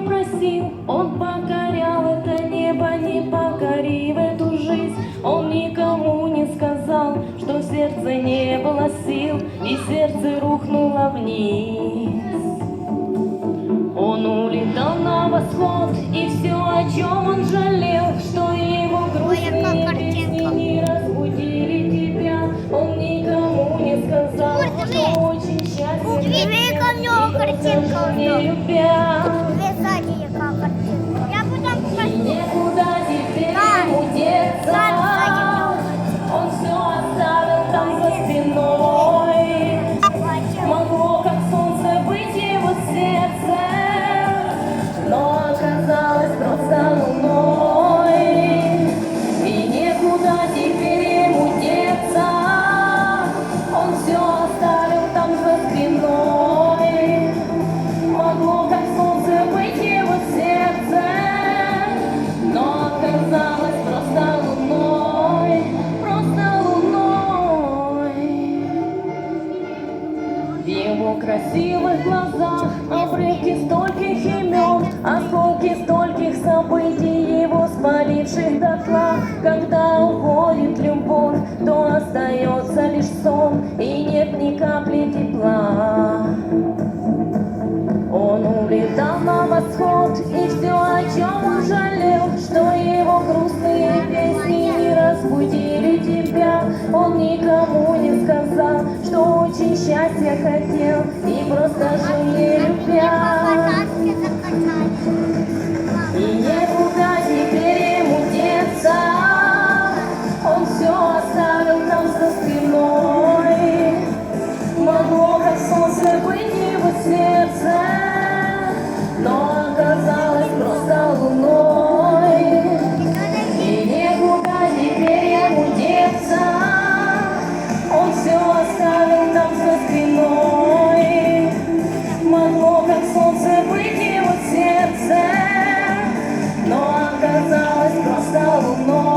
просил, он покорял это небо, не покорив эту жизнь. Он никому не сказал, что в сердце не было сил, и сердце рухнуло вниз. Он улетал на восход, и все, о чем он жалел, что его грустные песни не разбудили тебя. Он никому не сказал, что очень счастлив, не любя. Красивых глазах обрывки стольких имен, осколки стольких событий, его спаливших дотла. Когда уходит любовь, то остается лишь сон, и нет ни капли тепла. Он улетал на восход, и все, о чем счастья хотел, и просто жил не любя. И некуда теперь ему деться, он все оставил там за спиной. Могло, как солнце, быть его сердце, оказалось просто